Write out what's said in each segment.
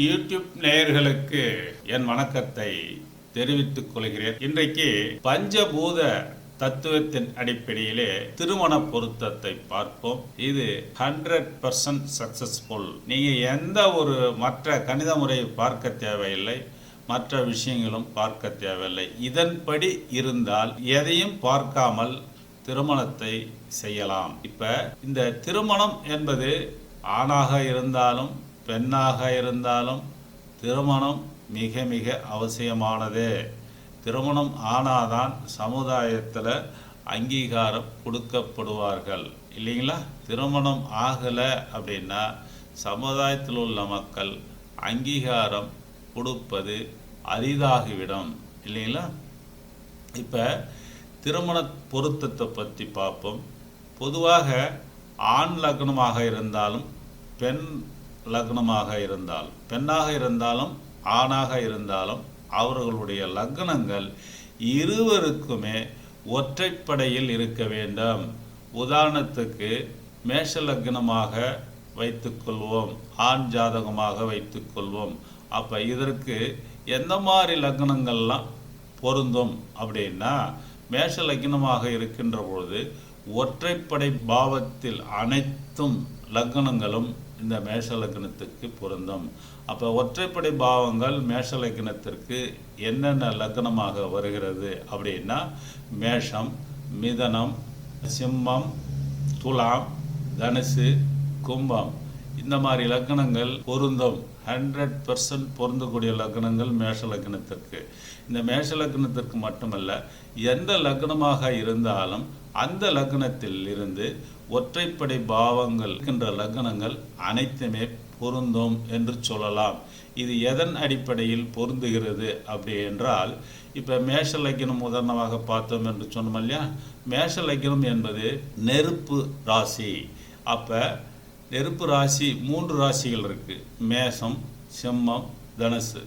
YouTube நேயர்களுக்கு என் வணக்கத்தை தெரிவித்துக் கொள்கிறேன். இன்றைக்கு பஞ்சபூத தத்துவத்தின் அடிப்படையிலே திருமண பொருத்தத்தை பார்ப்போம். இது ஹண்ட்ரட் பர்சன்ட் சக்சஸ்ஃபுல் நீங்க எந்த ஒரு மற்ற கணித முறையை பார்க்க தேவையில்லை மற்ற விஷயங்களும் பார்க்க தேவையில்லை. இதன்படி இருந்தால் எதையும் பார்க்காமல் திருமணத்தை செய்யலாம். இப்ப இந்த திருமணம் என்பது ஆணாக இருந்தாலும் பெண்ணாக இருந்தாலும் திருமணம் மிக மிக அவசியமானது. திருமணம் ஆனாதான் சமுதாயத்தில் அங்கீகாரம் கொடுக்கப்படுவார்கள். இல்லைங்களா? திருமணம் ஆகலை அப்படின்னா சமுதாயத்தில் உள்ள மக்கள் அங்கீகாரம் கொடுப்பது அரிதாகிவிடும். இல்லைங்களா? இப்போ திருமண பொருத்தத்தை பற்றி பார்ப்போம். பொதுவாக ஆண் லக்னமாக இருந்தாலும் பெண் லக்னமாக இருந்தால் பெண்ணாக இருந்தாலும் ஆணாக இருந்தாலும் அவர்களுடைய லக்னங்கள் இருவருக்குமே ஒற்றைப்படையில் இருக்க வேண்டும். உதாரணத்துக்கு மேஷ லக்னமாக வைத்துக்கொள்வோம் ஆண் ஜாதகமாக வைத்துக்கொள்வோம் அப்போ இதற்கு எந்த மாதிரி லக்னங்கள்லாம் பொருந்தும் அப்படின்னா மேஷ லக்னமாக இருக்கின்ற பொழுது ஒற்றைப்படை பாவத்தில் அனைத்தும் லக்னங்களும் இந்த மேஷ லக்னத்துக்கு பொருந்தும். அப்போ ஒற்றைப்படை பாவங்கள் மேஷ லக்னத்திற்கு என்னென்ன லக்னமாக வருகிறது அப்படின்னா மேஷம் மிதனம் சிம்மம் துலாம் தனுசு கும்பம். இந்த மாதிரி லக்னங்கள் பொருந்தும். ஹண்ட்ரட் பர்சன்ட் பொருந்தக்கூடிய லக்னங்கள் மேஷ லக்னத்திற்கு இந்த மேஷ லக்னத்திற்கு மட்டுமல்ல எந்த லக்னமாக இருந்தாலும் அந்த லக்னத்தில் இருந்து ஒற்றைப்படை பாவங்கள் இருக்கின்ற லக்னங்கள் அனைத்துமே பொருந்தும் என்று சொல்லலாம். இது எதன் அடிப்படையில் பொருந்துகிறது அப்படி என்றால் இப்போ மேஷ லக்கினம் உதாரணமாக பார்த்தோம் என்று சொன்னோம் இல்லையா? மேஷ லக்கினம் என்பது நெருப்பு ராசி. அப்போ நெருப்பு ராசி மூன்று ராசிகள் இருக்குது மேஷம் செம்மம் தனுசு.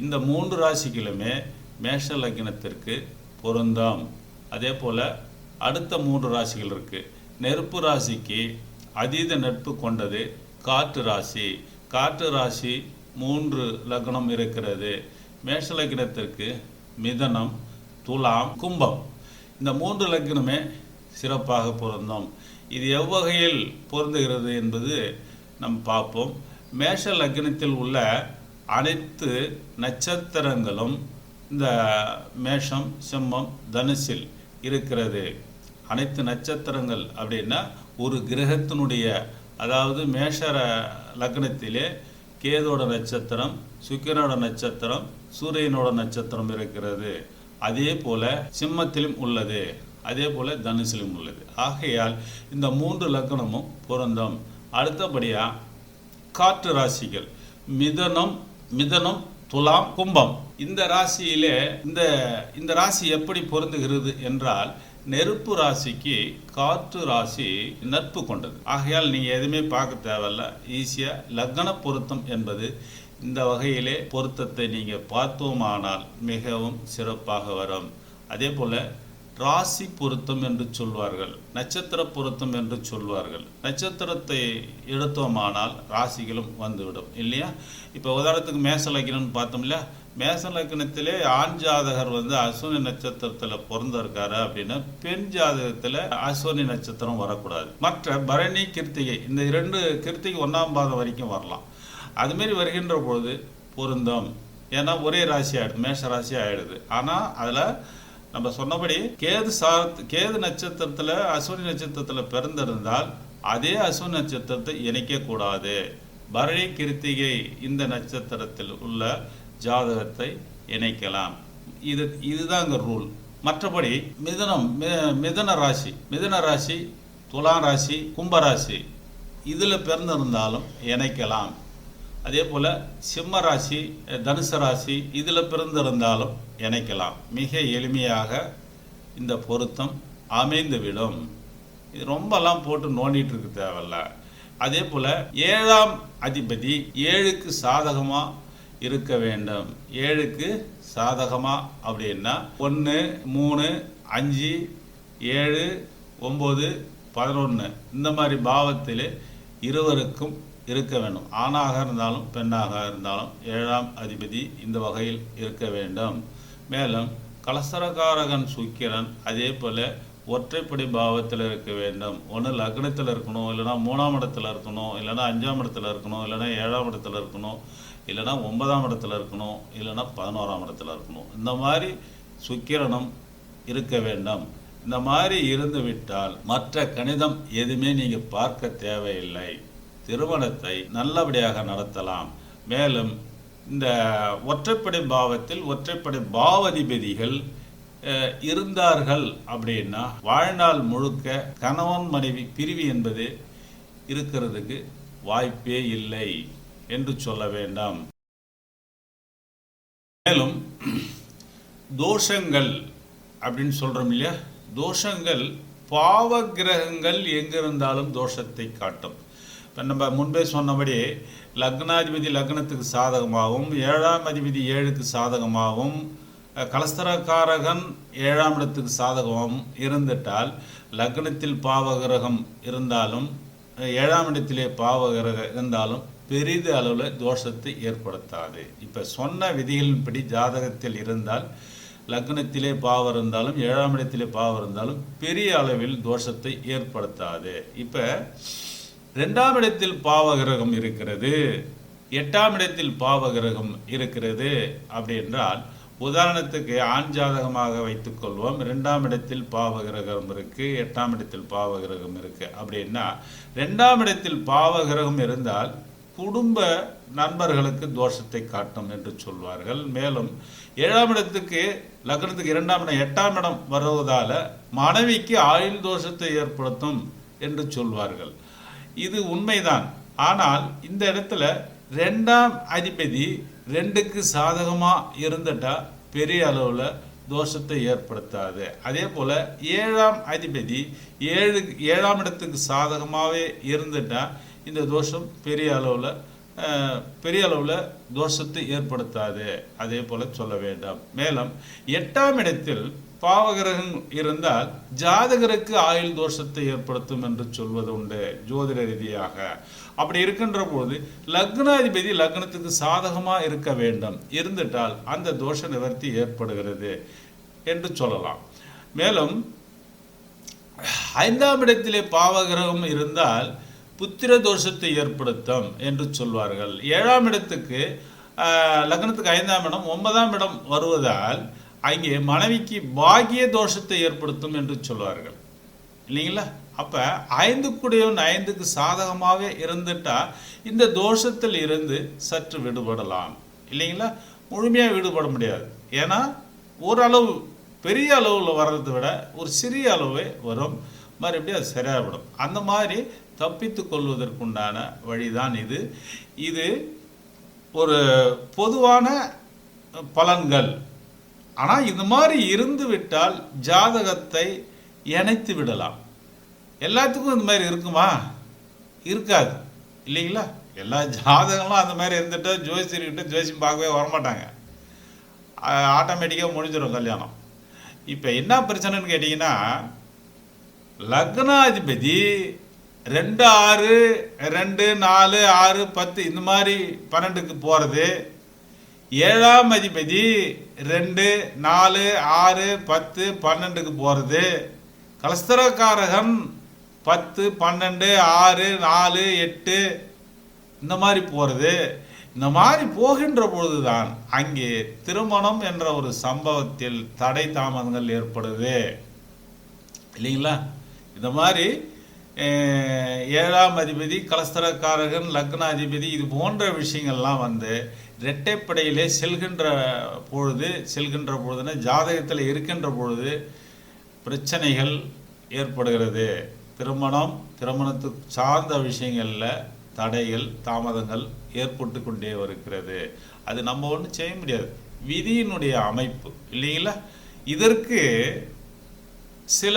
இந்த மூன்று ராசிகளுமே மேஷ லக்னத்திற்கு பொருந்தாம். அதே போல் அடுத்த மூன்று ராசிகள் இருக்குது நெருப்பு ராசிக்கு அதீத நட்பு கொண்டது காற்று ராசி. காற்று ராசி மூன்று லக்னம் இருக்கிறது. மேஷ லக்னத்திற்கு மிதனம் துலாம் கும்பம். இந்த மூன்று லக்னமே சிறப்பாக பொருந்தும். இது எவ்வகையில் பொருந்துகிறது என்பது நம் பார்ப்போம். மேஷ லக்னத்தில் உள்ள அனைத்து நட்சத்திரங்களும் இந்த மேஷம் சிம்மம் தனுசில் இருக்கிறது. அனைத்து நட்சத்திரங்கள் அப்படின்னா ஒரு கிரகத்தினுடைய அதாவது மேஷர லக்னத்திலே கேதோட நட்சத்திரம் சுக்கிரனோட நட்சத்திரம் சூரியனோட நட்சத்திரம் இருக்கிறது. அதே போல சிம்மத்திலும் உள்ளது. அதே போல தனுசிலும் உள்ளது. ஆகையால் இந்த மூன்று லக்னமும் பொருந்தும். அடுத்தபடியா காற்று ராசிகள். மிதனம் மிதனம் துலாம் கும்பம். இந்த ராசியிலே இந்த இந்த ராசி எப்படி பொருந்துகிறது என்றால் நெருப்பு ராசிக்கு காற்று ராசி நட்பு கொண்டது. ஆகையால் நீங்கள் எதுவுமே பார்க்க தேவையில்ல. ஈஸியாக லக்ன பொருத்தம் என்பது இந்த வகையிலே பொருத்தத்தை நீங்கள் பார்த்தோமானால் மிகவும் சிறப்பாக வரும். அதே போல் ராசி பொருத்தம் என்று சொல்வார்கள் நட்சத்திர பொருத்தம் என்று சொல்வார்கள். நட்சத்திரத்தை எடுத்தோமானால் ராசிகளும் வந்துவிடும் இல்லையா? இப்போ உதாரணத்துக்கு மேச பார்த்தோம் இல்லையா? மேச லக்னத்திலே ஆண் ஜாதகர் வந்து அஸ்வினி நட்சத்திரத்தில் பிறந்திருக்காரு அப்படின்னா பெண் ஜாதகத்தில் அஸ்வினி நட்சத்திரம் வரக்கூடாது. மற்ற பரணி கிருத்திகை இந்த இரண்டு கிருத்திகை ஒன்றாம் பாதம் வரைக்கும் வரலாம். அதுமாரி வருகின்ற பொழுது பொருந்தம். ஏன்னா ஒரே ராசி ஆயிடுது மேஷ ராசி ஆயிடுது. ஆனால் அதில் நம்ம சொன்னபடி கேது சாத் கேது நட்சத்திரத்தில் அஸ்வினி நட்சத்திரத்தில் பிறந்திருந்தால் அதே அஸ்வினி நட்சத்திரத்தை இணைக்கக்கூடாது. பரணி கிருத்திகை இந்த நட்சத்திரத்தில் உள்ள ஜாதகத்தை இணைக்கலாம். இது இதுதான் இங்கே ரூல் மற்றபடி மிதனம் மி- மிதன ராசி மிதன ராசி துலா ராசி கும்பராசி இதில் பிறந்திருந்தாலும் இணைக்கலாம். அதே போல் சிம்ம ராசி தனுசு ராசி இதில் பிறந்திருந்தாலும் இணைக்கலாம். மிக எளிமையாக இந்த பொருத்தம் அமைந்துவிடும். இது ரொம்பலாம் போட்டு நோண்டிகிட்டு இருக்க தேவையில்ல. அதே போல் ஏழாம் அதிபதி ஏழுக்கு சாதகமாக இருக்க வேண்டும். ஏழுக்கு சாதகமா அப்படின்னா ஒன்று மூணு அஞ்சு ஏழு ஒம்பது பதினொன்று இந்த மாதிரி பாவத்தில் இருவருக்கும் இருக்க வேண்டும். ஆணாக இருந்தாலும் பெண்ணாக இருந்தாலும் ஏழாம் அதிபதி இந்த வகையில் இருக்க வேண்டும். மேலும் கலசரகாரகன் சுக்கிரன் அதே போல் ஒற்றைப்படி பாவத்தில் இருக்க வேண்டும். ஒன்று லக்னத்தில் இருக்கணும் இல்லைனா மூணாம் இடத்துல இருக்கணும் இல்லைனா அஞ்சாம் இடத்துல இருக்கணும் இல்லைனா ஏழாம் இடத்துல இருக்கணும் இல்லைனா ஒன்பதாம் இடத்துல இருக்கணும் இல்லைனா பதினோராம் இடத்துல இருக்கணும். இந்த மாதிரி சுக்கிரணம் இருக்க வேண்டும். இந்த மாதிரி இருந்து விட்டால் மற்ற கணிதம் எதுவுமே நீங்கள் பார்க்க தேவையில்லை. திருமணத்தை நல்லபடியாக நடத்தலாம். மேலும் இந்த ஒற்றைப்படை பாவத்தில் ஒற்றைப்படை பாவதிபதிகள் இருந்தார்கள் அப்படின்னா வாழ்நாள் முழுக்க கணவன் மனைவி பிரிவு என்பது இருக்கிறதுக்கு வாய்ப்பே இல்லை என்று சொல்ல வேண்டாம். மேலும் தோஷங்கள் அப்படின்னு சொல்கிறோம் இல்லையா? தோஷங்கள் பாவ கிரகங்கள் எங்கிருந்தாலும் தோஷத்தை காட்டும். இப்போ நம்ம முன்பே சொன்னபடி லக்னாதிபதி லக்னத்துக்கு சாதகமாகவும் ஏழாம் அதிபதி ஏழுக்கு சாதகமாகவும் கலஸ்தரக்காரகன் ஏழாம் இடத்துக்கு சாதகம் இருந்துட்டால் லக்னத்தில் பாவகிரகம் இருந்தாலும் ஏழாம் இடத்திலே பாவகிரகம் இருந்தாலும் பெரிது அளவில் தோஷத்தை ஏற்படுத்தாது. இப்போ சொன்ன விதிகளின்படி ஜாதகத்தில் இருந்தால் லக்னத்திலே பாவம் இருந்தாலும் ஏழாம் இடத்திலே பாவம் இருந்தாலும் பெரிய அளவில் தோஷத்தை ஏற்படுத்தாது. இப்போ ரெண்டாம் இடத்தில் பாவகிரகம் இருக்கிறது எட்டாம் இடத்தில் பாவகிரகம் இருக்கிறது அப்படி என்றால் உதாரணத்துக்கு ஆண் ஜாதகமாக வைத்துக்கொள்வோம் ரெண்டாம் இடத்தில் பாவகிரகம் இருக்கு எட்டாம் இடத்தில் பாவகிரகம் இருக்கு. அப்படின்னா ரெண்டாம் இடத்தில் பாவகிரகம் இருந்தால் குடும்ப நண்பர்களுக்கு தோஷத்தை காட்டும் என்று சொல்வார்கள். மேலும் ஏழாம் இடத்துக்கு லக்னத்துக்கு இரண்டாம் இடம் எட்டாம் இடம் வருவதால மனைவிக்கு ஆயுள் தோஷத்தை ஏற்படுத்தும் என்று சொல்வார்கள். இது உண்மைதான். ஆனால் இந்த இடத்துல ரெண்டாம் அதிபதி ரெண்டுக்கு சாதகமாக இருந்துட்டா பெரிய அளவில் தோஷத்தை ஏற்படுத்தாது. அதே போல் ஏழாம் அதிபதி ஏழு ஏழாம் இடத்துக்கு சாதகமாகவே இருந்துட்டால் இந்த தோஷம் பெரிய அளவில் பெரிய அளவில் தோஷத்தை ஏற்படுத்தாது. அதே போல சொல்ல வேண்டாம். மேலும் எட்டாம் இடத்தில் பாவகிரகம் இருந்தால் ஜாதகருக்கு ஆயுள் தோஷத்தை ஏற்படுத்தும் என்று சொல்வது உண்டு ஜோதிட ரீதியாக. அப்படி இருக்கின்ற போது லக்னாதிபதி லக்னத்துக்கு சாதகமாக இருக்க வேண்டும். இருந்துட்டால் அந்த தோஷ நிவர்த்தி ஏற்படுகிறது என்று சொல்லலாம். மேலும் ஐந்தாம் இடத்திலே பாவகிரகம் இருந்தால் புத்திர தோஷத்தை ஏற்படுத்தும் என்று சொல்வார்கள். ஏழாம் இடத்துக்கு லக்னத்துக்கு ஐந்தாம் இடம் ஒன்பதாம் இடம் வருவதால் அங்கே மனைவிக்கு பாகிய தோஷத்தை ஏற்படுத்தும் என்று சொல்வார்கள். இல்லைங்களா? அப்ப ஐந்து குடையவன் ஐந்துக்கு சாதகமாகவே இருந்துட்டா இந்த தோஷத்தில் இருந்து சற்று விடுபடலாம். இல்லைங்களா? முழுமையா விடுபட முடியாது. ஏன்னா ஓரளவு பெரிய அளவில் வர்றதை விட ஒரு சிறிய அளவே வரும். மறுபடியும் அது சரியாகிவிடும். அந்த மாதிரி தப்பித்து கொள்வதற்குண்டான வழிதான் இது. இது ஒரு பொதுவான பலன்கள். ஆனால் இது மாதிரி இருந்து விட்டால் ஜாதகத்தை இணைத்து விடலாம். எல்லாத்துக்கும் இந்த மாதிரி இருக்குமா? இருக்காது. இல்லைங்களா? எல்லா ஜாதகங்களும் அந்த மாதிரி இருந்துட்டு ஜோசியர்கிட்ட ஜோசியம் பார்க்கவே வரமாட்டாங்க. ஆட்டோமேட்டிக்காக முடிஞ்சிடும் கல்யாணம். இப்போ என்ன பிரச்சனைன்னு கேட்டிங்கன்னா லக்னாதிபதி ரெண்டு ஆறு ரெண்டு நாலு ஆறு பத்து இந்த மாதிரி பன்னெண்டுக்கு போகிறது ஏழாம் அதிபதி ரெண்டு நாலு ஆறு பத்து பன்னெண்டுக்கு போகிறது கலஸ்தரக்காரகன் பத்து பன்னெண்டு ஆறு நாலு எட்டு இந்த மாதிரி போகிறது இந்த மாதிரி போகின்ற பொழுதுதான் அங்கே திருமணம் என்ற ஒரு சம்பவத்தில் தடை தாமதங்கள் ஏற்படுது. இல்லைங்களா? இந்த மாதிரி ஏழாம் அதிபதி கலஸ்தரக்காரகன் லக்னாதிபதி இது போன்ற விஷயங்கள்லாம் வந்து இரட்டைப்படையிலே செல்கின்ற பொழுது செல்கின்ற பொழுதுன்னா ஜாதகத்தில் இருக்கின்ற பொழுது பிரச்சனைகள் ஏற்படுகிறது. திருமணம் திருமணத்துக்கு சார்ந்த விஷயங்களில் தடைகள் தாமதங்கள் ஏற்பட்டு கொண்டே வருகிறது. அது நம்ம ஒன்றும் செய்ய முடியாது. விதியினுடைய அமைப்பு இல்லைங்களா? இதற்கு சில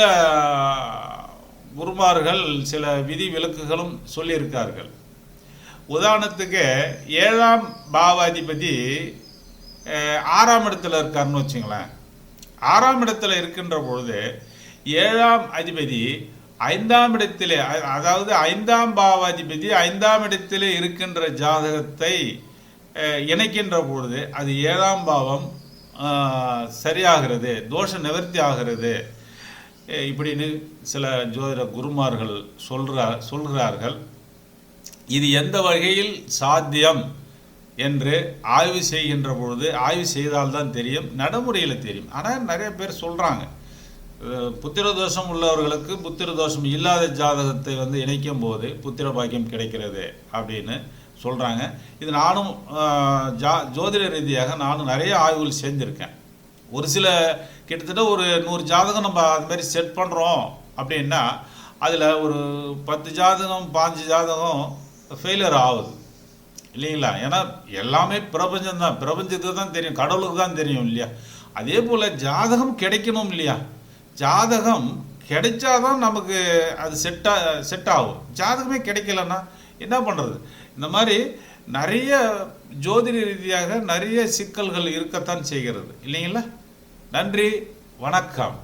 குருமார்கள் சில விதி விலக்குகளும் சொல்லியிருக்கார்கள். உதாரணத்துக்கு ஏழாம் பாவாதிபதி ஆறாம் இடத்துல இருக்காருன்னு வச்சுங்களேன். ஆறாம் இடத்துல இருக்கின்ற பொழுது ஏழாம் அதிபதி ஐந்தாம் இடத்திலே அதாவது ஐந்தாம் பாவாதிபதி ஐந்தாம் இடத்திலே இருக்கின்ற ஜாதகத்தை இணைக்கின்ற பொழுது அது ஏழாம் பாவம் சரியாகிறது தோஷ நிவர்த்தி ஆகிறது. இப்படின்னு சில ஜோதிட குருமார்கள் சொல்கிறா சொல்கிறார்கள். இது எந்த வகையில் சாத்தியம் என்று ஆய்வு செய்கின்ற பொழுது ஆய்வு செய்தால்தான் தெரியும் நடைமுறையில் தெரியும். ஆனால் நிறைய பேர் சொல்கிறாங்க புத்திர தோஷம் உள்ளவர்களுக்கு புத்திர தோஷம் இல்லாத ஜாதகத்தை வந்து இணைக்கும் போது புத்திர பாக்கியம் கிடைக்கிறது அப்படின்னு சொல்கிறாங்க இது நானும் ஜா ஜோதிட ரீதியாக நானும் நிறைய ஆய்வுகள் செஞ்சுருக்கேன். ஒரு சில கிட்டத்தட்ட ஒரு நூறு ஜாதகம் நம்ம அது மாதிரி செட் பண்ணுறோம் அப்படின்னா அதில் ஒரு பத்து ஜாதகம் பாஞ்சு ஜாதகம் ஃபெயிலியர் ஆகுது. இல்லைங்களா? ஏன்னா எல்லாமே பிரபஞ்சம் தான். பிரபஞ்சத்துக்கு தான் தெரியும். கடவுளுக்கு தான் தெரியும் இல்லையா? அதே போல் ஜாதகம் கிடைக்கணும் இல்லையா? ஜாதகம் கிடைச்சாதான் நமக்கு அது செட்டா செட் ஆகும். ஜாதகமே கிடைக்கலன்னா என்ன பண்ணுறது இந்த மாதிரி நிறைய ஜோதிட ரீதியாக நிறைய சிக்கல்கள் இருக்கத்தான் செய்கிறது. இல்லைங்களா? நன்றி வணக்கம்.